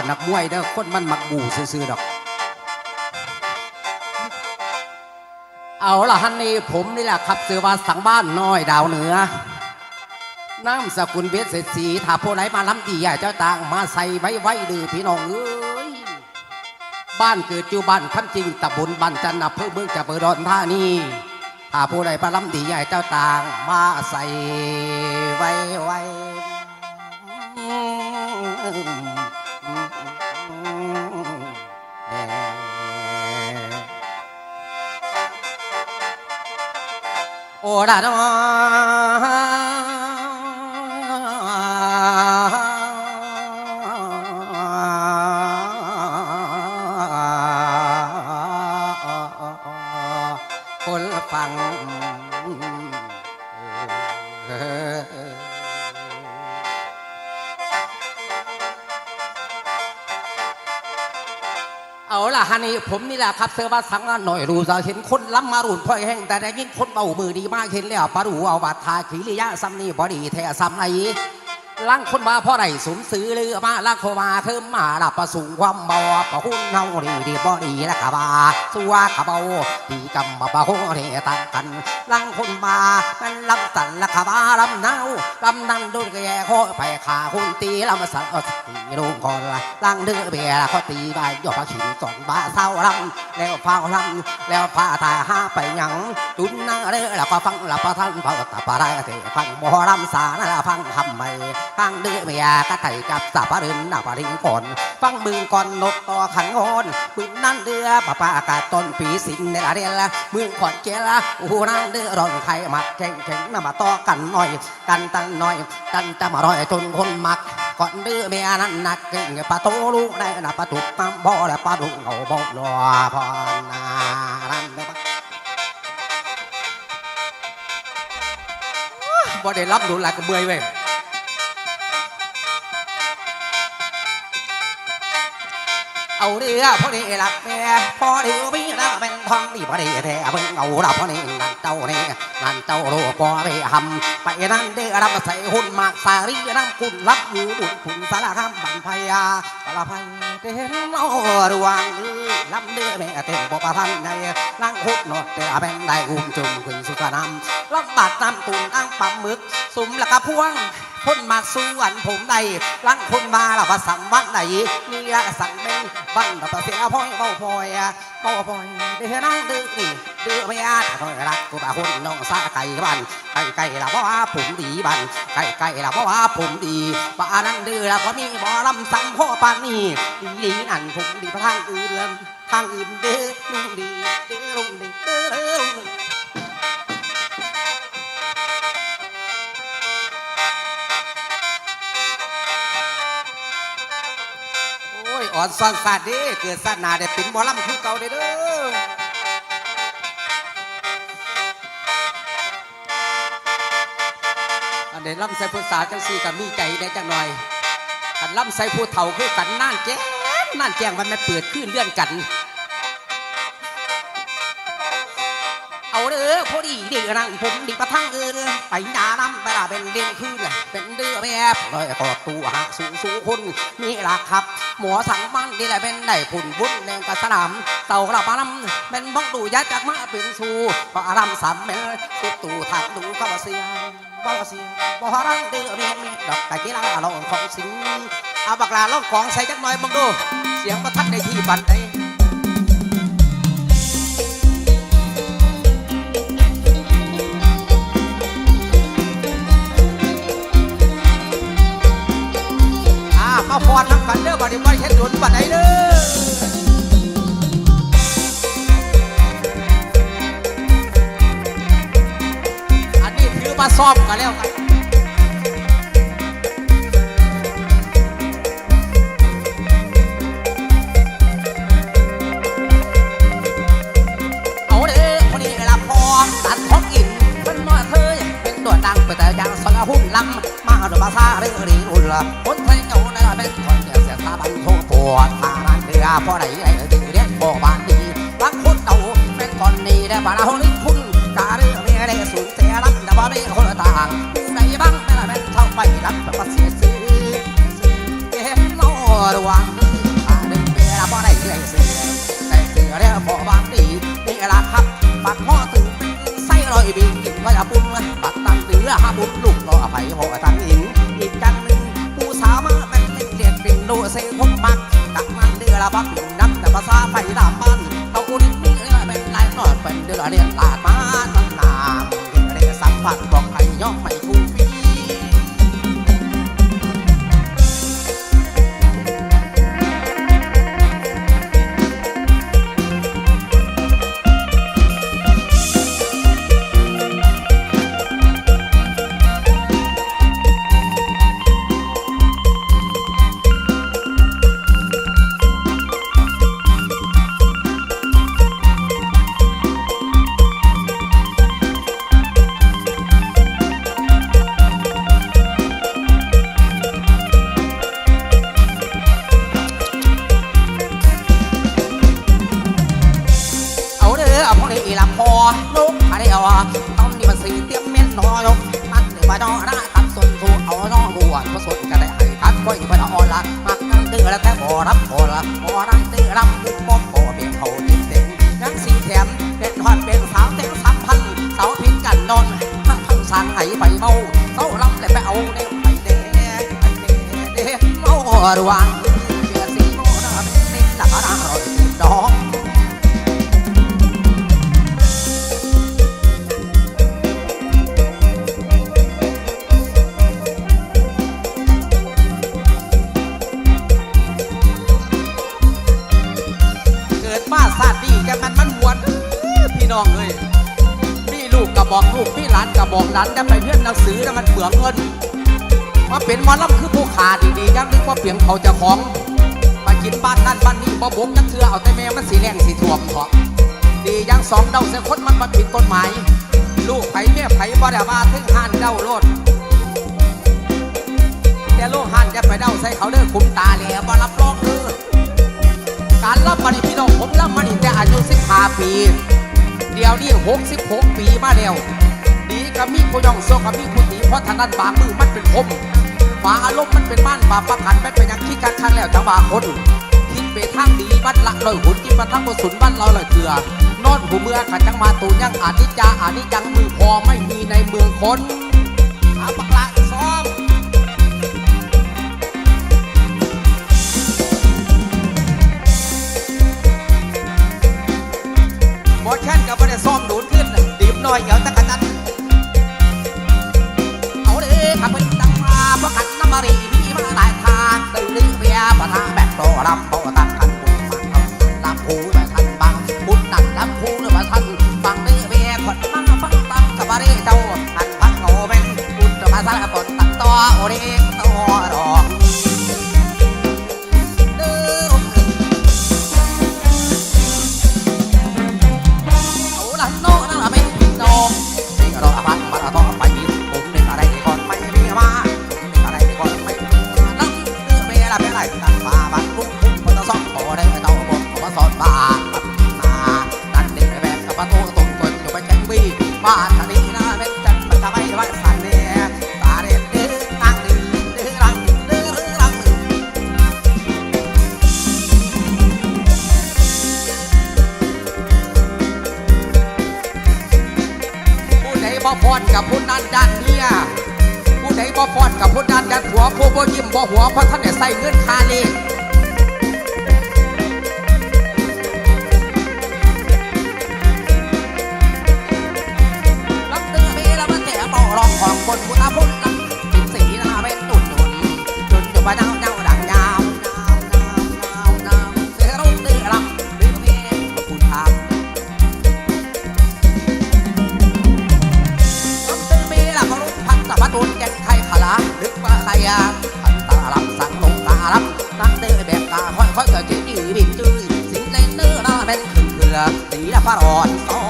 านักมวยเด้อคนมันมักบูซื่อๆดอก เอาล่ะฮันนี่ผมนี่แหละครับซื้อว่าสังบ้านน้อยดาวเหนือน้ำสกุลเบสเศรษฐีถ้าผู้ไหนมาล้ำดีใหญ่เจ้าต่างมาใส่ไว้ไว้ดือพี่น้องเอ้ยบ้านเกิดอยู่บ้านคำจริงตำบลบ้านจันทร์อำเภอเมืองจังหวัดอุดรธานีถ้าผู้ใดมาล้ำดีใหญ่เจ้าต่างมาใส่ไว้ไว้ โผมนี่แหละครับเสื้อบาสังงานหน่อยรู้จะเห็นคนล้ำมารุนพ่อยแห้งแต่ได้ยินคนเบามือดีมากเห็นแล้วปารูเอาบาดทาขีริยะซ้ำนี่บอดีแท้ซ้ำไอ้ ล่างคนมาพ่อไรสมซื้อเรือมาล่างโคมาเทิมมาลับประสูงความเบาปะหุ่นเนาดีดีบอดีละกะบาสัวกะเบาดีกำมาปะหุ่นเทตังกันล่างคนมามันลำตันละกะบาลำเนาลำนั่นดูแก่ข้อไปขาหุ่นตีลำสันตีลงก่อนละล่างเดือเบียร์เขาตีใบหยอกปะขินสอนบ้าเศร้าลำแล้วเฝ้าลำแล้วพาตาห้าไปยังจุนนั่งเรือแล้วก็ฟังลับประทันเฝ้าตาปลาได้เถฟังหมอลำสานะฟังทำไมฟังเดือเบียก็ไถ่กับสับปะรินหน้าปะริงก่อนฟังมึงก่อนนกต่อขันงอนมึงนั่นเรือปะปาอากาศต้นปีสิงในละเรียนละมึงขอนเจละโอ้โหนั่นเรือร้อนไข่มักแข็งแข็งน้ำมาต่อกันหน่อย กันตันหน่อยกันจะมารอยจนคนมักก่อนเดือเมียนั้นหนักเก่งปะโตลูกได้นะปะตุกปั๊มบ่อและปะดุงเอาบ่รอพอนารันได้ปะบ่ได้รับดูหลักเมื่อยเว้ย เอาเรือพอดีหลับแม่พอดีวิ่งแล้วเป็นทองนี่พอดีแท้เพิ่งเอาเราพอดีนั่นเจ้านี่นั่นเจ้าโลกอไปหำไปนั่นเดือรับใส่หุ่นมากสารีน้ำคุณรับอยู่บุญคุณสารคามบันพยาสารพัยเต้นโอรวงลำเดือแม่เต็มบ่ประทันในนั่งคุดนอดแต่เป็นได้อุ้มจุ่มขึ้นสุขนำลำบากน้ำตุ่นอังปั๊มมึก สุมละกะพวง คนมาสู้อันผมใดลังคนมาละว่าสั่งวันไหนนี่ละสั่งเป็นวันละเสียพ่อยเบาพอยเบาพอยเดือนั่งดื้อนี่ดื้อไม่อาจถอยรักกูบาคนน้องสาไก่บ้านไก่ไก่ละเพราะว่าผมดีบ้านไก่ไก่ละเพราะว่าผมดีบ้านั้นดื้อละเพราะมีบ่อลำสังพ่อปานนี่ดีดีอันผมดีพระทางอื่นลยทางอื่นเด้อลุงดีเด้อลุงดีเด้อลุง อ่อนซ่อนสาดเดิเกิดสาดนาได้เป็นหมอลำคือเก่าเด้อเด้ออันเดลำใส่ผู้สาวจังสี่กับมีใจได้จังหน่อยอันลำใส่ผู้เฒ่าคือกันน่านแจ้งน่านแจ้งมันไม่เปิดขึ้นเลื่อนกัน เอาเด้อพอดีเดือนังผมดีประทังเออไปหนาน้ำไปละเป็นเด่นขึ้นเลยเป็นเดือแบบเลยกอดตัวหักสูงสูงคนนี่ล่ะครับ หมัวสั่งมันนี่แหละเป็นได้ผุนบุญแดงกระสนามเต่ากระปลำเป็นบ้องดูยัดจากมาเป็นสูปะรำสามเป็นสุดตู่ถักดูก็บ่เสียบ่เสียบ่รังเดือเมียมีดอกไก่กีฬาลองของสิงเอาบักลาลองของใส่จักหน่อยบังดู เสียงประทัดในที่บันได อ่ามาพอดทั้งกันเด้อบัดนี้บ่เฮ็ดโดนบัดใดเด้ออันนี้ถือมาซ่อมกันแล้วกันเอาเด้อคนนี้ละพอตัดของอินเป็นน้อยเคยเป็นดวดังไปแต่ยังสละหุ่นลำมาดูภาษาเรื่องรีอุ่นละคน ทางานเรือพอไหไรถึงเรียกบอกบานดีรักคนเต่าเป็นคนนี้ได้บาราหลิคุณกาเรือเรียได้สูงเสียรับแต่ว่าไม่คต่างใดบังแม่ละเป็นเท่าไปรับแต่ว่าเสียซื้อเห็นนอระวังอาดึงเวลาพอไหไรซื้อแต่เสืงเรียกบอกบานดีนี่ละครับปากหม้อถึงเไส้ลอยบินกินก็จะปุ้งปากตั้งเรือหาบุญลูกต่อไปหอทั้งหินอีกจังหนึ่งผู้สาวมาเป็นเด็กเป็นโดเซพบมัก ละพักปิ่นนักแต่ภาษาไฟดามันเขาอุ้นเอเป็นลายนอดเป็นเดือเรียนลาดมาตั้งนามเรียนสัมผัสบอกใครย่อมไม่ถูก ดอระตับสนถูเอาน้องบวชมาส่วนก็ได้ให้ทัดก้อยพระอ่อนละมักนั่งตื้อแล้วแต่บ่รับโอละบ่นั่งเดือรับบุกบ่บ่เพียงเขาติดเต็งนั่งสีแถมเป็นทอดเป็นสาวเต็งสามพันเสาพินกันนอนทั้งทั้งสางไหไปเมาเสาลำเลยไปเอาเด็กไปเด้ไปเด็กเมาหัวังาดีๆยังนึกว่าเปลี่ยนเขาจะของมากินบ้านนั่นบ้านนี้บ่บกจักเทือเอาแต่แม่มันสีแรงสีท่วมเถาะดียังสองเดาเสียคนมันมาผิดกฎหมาย ลูกไผแม่ไผบ่ได้มาถึงห้านเด้าโลดแต่ลูกห้านจะไปเด้าใส่เขาเด้อคุมตาแหล่บ่รับรองเด้อการรับมาในพี่น้องผมรับมานี่แต่อายุ15ปี เดี๋ยวนี้66ปีมาแล้วดีก็มีผู้ยองโซก็มีผู้ดีเพราะทางนั้นบางมือมันเป็นคม ฝาอารมณ์มันเป็นบ้านฝาประกันไม่เป็นอย่างคิดกันครั้งแล้วจังบาคนคิดไปทางดีบัดละลอยหุ่นกินมาทั้งบสุนบ้านเราเลยเถื่อนอนหูเมื่อขัดจังมาตูนยังอานิจจาอานิจังมือพอไม่มีในเมืองคนอาปักละซ้อมหมดแค้นกับไม่ได้ซ่อมดูดขึ้นดีบน้อยเหี่ยวตะกันนั้น ตั้งตัวโอเด้ตัวรองเอาละโน่นะเป็นพี่น้องสิ่งเราพันมาต่อไปผมเป็นอะไรก่อนไม่มีมาเป็นอะไรก่อนไม่มีมานั่งเรืองเวลาเป็นไรตั้งมาบันรุ่งพุ่งมันจะซ่อมพอได้เต้าบนมาสอนบ้านมานั่นเด็กแบกกับประตูตรงตนอยู่ไปแข่งบีบ้าน บ่พอดกับผู้นั้นด้านหัวผู้บ่ยิ้มบ่หัวเพราะท่านได้ใส่เงินคาเลขรับตึงมีแล้วมันแต่บอกรองของคนผู้ตาพุ่นลำเป็นสีน้าเป็นตุ่นหนุนจุนอยู่บ้าน แบบตาค่อยค่อจืดยืดบินจืดสิ่งเล่นเนื้อหน้าเป็นขึ้นเครือสีละฟ้าร้อนซ้อน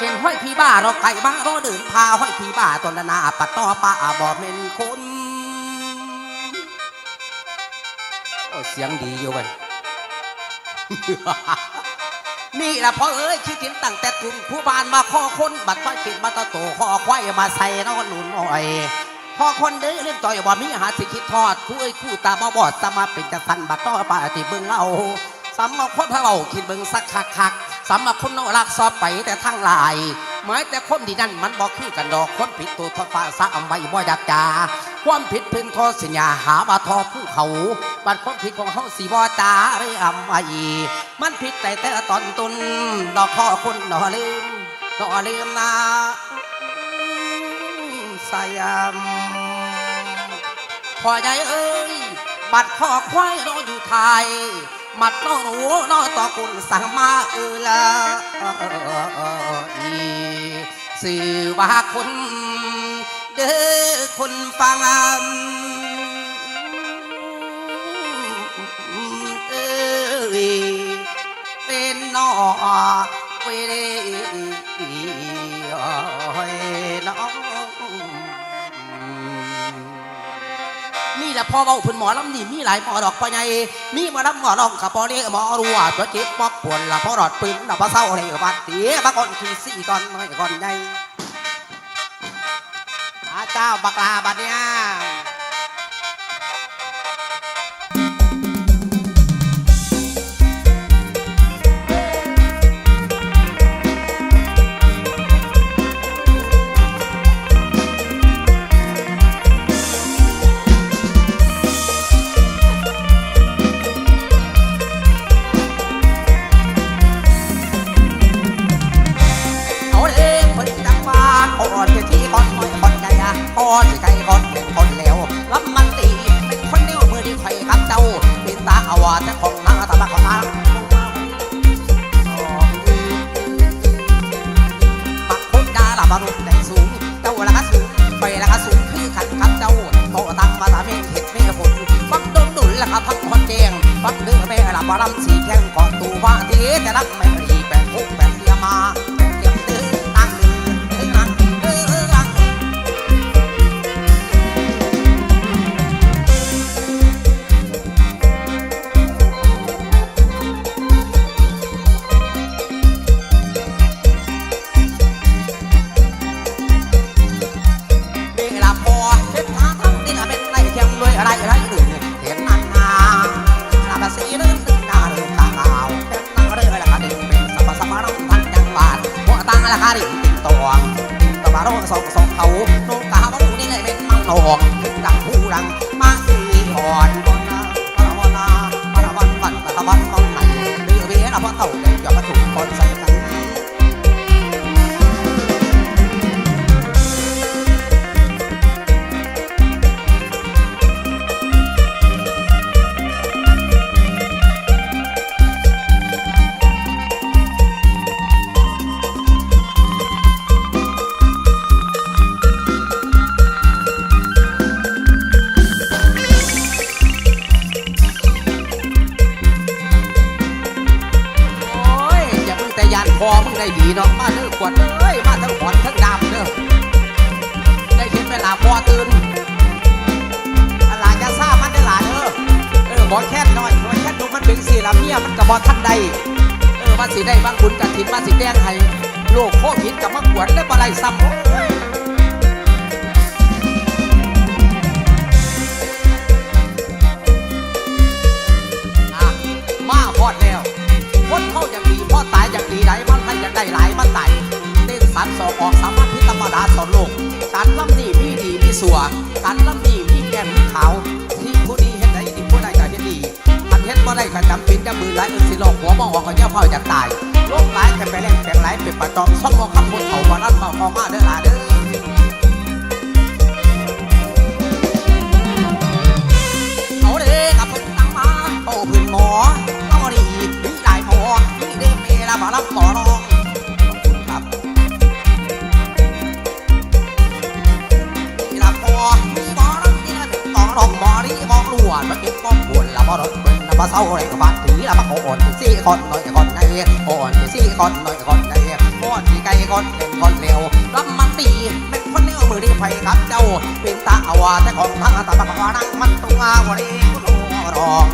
ป่าเทนห้อยพี่บ้าเราไก่บ้าเราเดินพาห้อยพี่บ้าตนนาปัต่อป่าบ่เมนคนโอ้เสียงดีอยู่เว้ยนี่ละพ่อเอ้ยคิดถึงตั้งแต่กลุ่มผู้บานมาข้อคนบัดมากินมาตะโตข้อควายมาใส่นอนหนุนหน่อยพ่อคนเด้อเล่นต่อยว่ามีหาสิคิดทอดคู่เอ้ยคู่ตาบอบอดสมาเป็นจะสันบัดต่อปาติเบิ่งเล่าสำมาคนพระเบาคิดเบิ่งสักคักคัก สำมาคนนอกรักสอบไปแต่ทั้งหลายหมายแต่คนที่นั่นมันบอกคือกันดอกคนผิดตัวทอฟ้าสะอำไว้บ่อยากจาความผิดเพิ่นทอสัญญาหาว่าทอผู้เขาบัดความผิดของเขาสีบ่จาเรื่อำไว้มันผิดแต่แต่ตอนตุนดอกข้อคุณดอกลืมดอกลืมนะสยามพ่อใหญ่เอ้ยบัดข้อควายรออยู่ไทย มัดน้องหนูน้อต่อคุณสั่งมาเออละอีสื่อว่าคนเด้อคนฟังเออเป็นนอเวเอย ละพ่อเบาเพื้นหมอลำนี่มีหลายหมอดอกพ่อใหญ่มีหมอลำหมอลองขับพอเรียหมอรัวตัวเจ็บปอกปวดละพ่อรอดปืนละพ่อเศร้าอะไรกับบัดเตี้ยบักก่อนขี่สี่ก่อนน้อยก่อนใหญ่อาเจ้าบักลาบัดเนี่ย มีดีมีสัวการล่ำนี่มีแก้มมีขาวที่ผู้ดีเห็นได้ดีผู้ใดก็เห็นดีอันเห็นบ่ได้ก็จำเป็นจะมือหลายเอินสิหลอกหัวมองออกก็เจ้าพ่ออยากตายโลกหลายแค่ไปแรงแข็งหลายเป็นประจอมซ่องมองคำพูดเขาว่านั่นมาออมาเด้อหลาเด้อเอาเด้กับเพิ่นตั้งมาโตพื้นหมอต้องรีบมีหลายหมอมีเด้เมลาบาลังหมอรอ อรังนี่ละเป็นต่อรองหมอรีหมอลวนมาเก็บก้อนปวดละหมอรถเป็นละมาเศร้าอะไรกับบ้านถือละบักอ่อนสี่คนหน่อยคนในอ่อนสี่คนหน่อยคนในโอนที่ไกลคนเห็นคนเร็วรับมันตีเป็นคนเลี้ยวมือดีไฟกับเจ้าเป็นตาอาวาแต่ของทางตาบักวานังมันตัววันนี้คุณรอง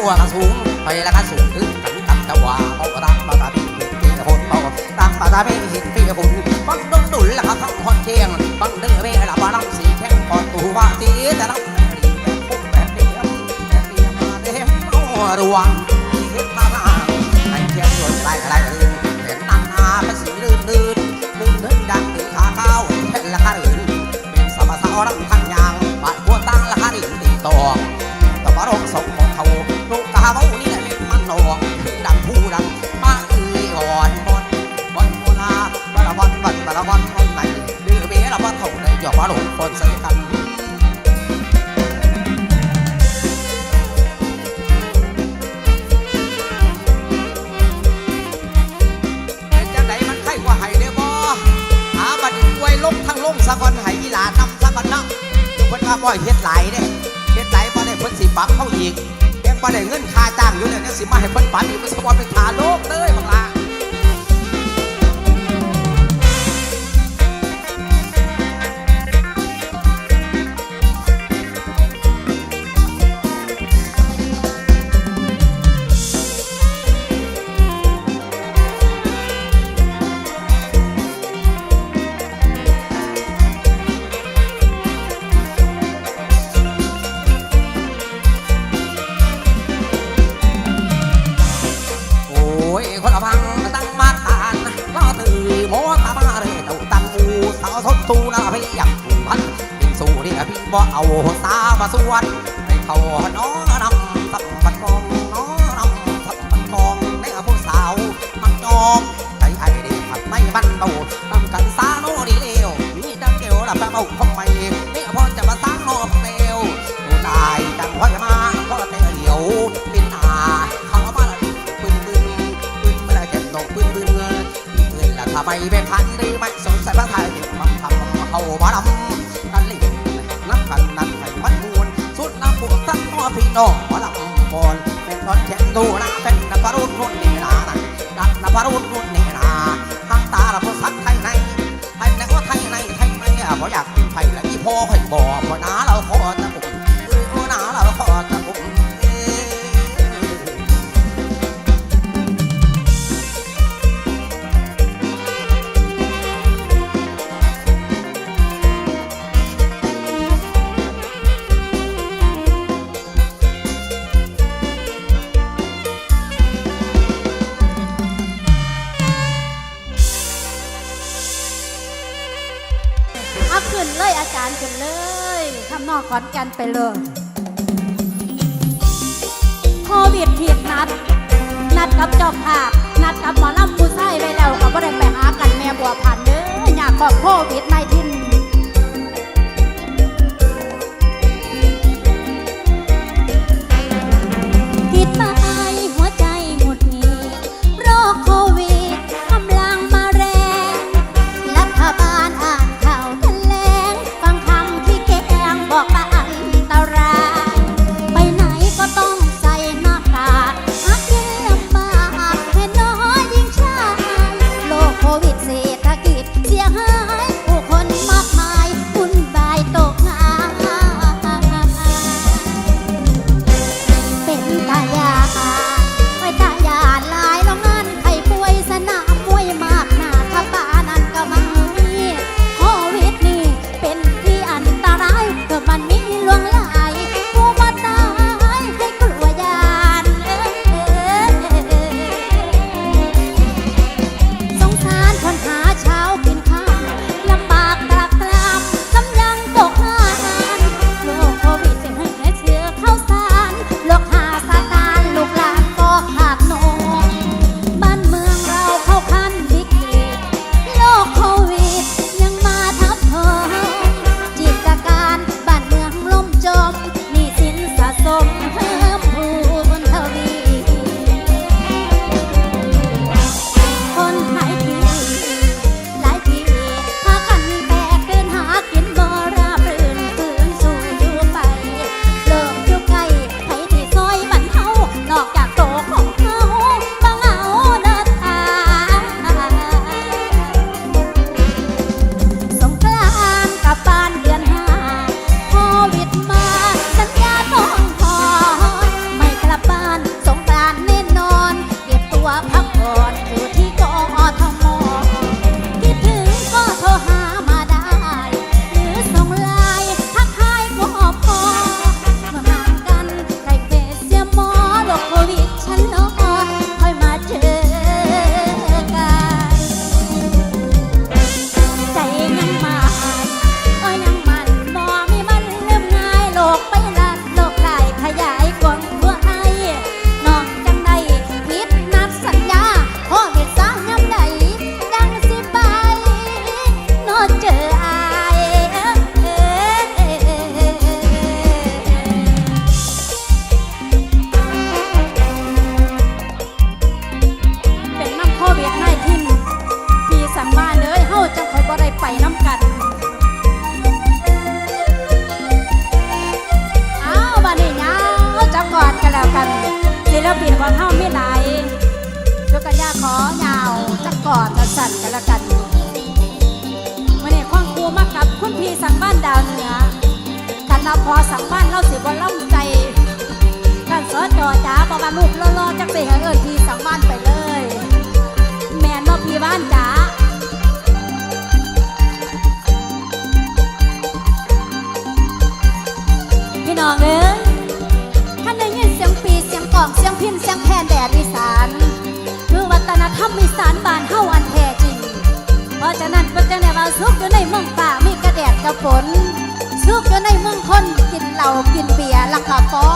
งเจ้าว่าก็สูงไปล้วก็สูงขึ้นกันกับเจ้าว่าเบาดังมาตาพี่เห็นพี่คนเบาดังมาตาพี่เห็นพี่คนบังดงดุลละก็ทั้งคนเชียงบังเด้อเบ้ละบาลังสีแข็งก่อนตัวว่าตีแต่ละแม่ดีแบบพุ่งแบบเดียวแบบเดียวมาเด้อระวังเห็นมาหน้าให้เที่ยงยนต์ไล่ไล่ลื่นเห็นนางนาเป็นสีลื่นลื่นลื่นลื่นดังถึงขาเข้าเห็นละข้าอื่นเป็นสมสาวรำทันยาง เพิ่นว่าบ่ให้เฮ็ดไหลเด้เฮ็ดไหลบ่ได้เพิ่นสิปรับเข้าอีกยังบ่ได้เงินค่าจ้างอยู่เลยยังสิมาให้เพิ่นปรับอีกมันสะกอนเป็นขาโลกเลยบักลา วันให้เขาน้อน หัวพี่น้อมาลำบอนเป็นตอนแข่งดูนะเป็นนักพรุ่นรุ่นดีนะนะนักพรุ่นรุ่นนี่นา ขอนแกันไปเลยโควิดผิดนัด นัดกับเจ้าภาพ นัดกับหมอลำผู้ใส่ไว้แล้วก็บ่ได้ไปหากันแม่บัวพันเด้ออยากบอกโควิดไม่ทิ ระเบียบของเฮาไม่ไหลายกกระยาขอยาวจักกอดกะสั่นกันละกันวันนี้ข้องครูมากับคุณพี่สังบ้านดาวเหนือคันเาพอสังบ้านเล่าสิบวันเล่าใจกันสอจอจ้าประมาณลูกล่อจักเสียงเอิญพี่สังบ้านไปเลย แม่นว่าพี่บ้านจ้าพี่น้องเอ้ เสียงกล่องเสียงพินเสียงแคนแดดอีสาน คือวัฒนธรรมอีสานบ้านเฮาอันแท้จริง เพราะฉะนั้นเป็นจังไดว่าสุขอยู่ในเมืองป่ามีกระแดดกระฝนสุขอยู่ในเมืองคนกินเหล้ากินเบียร์ล้วก็ฟ้อ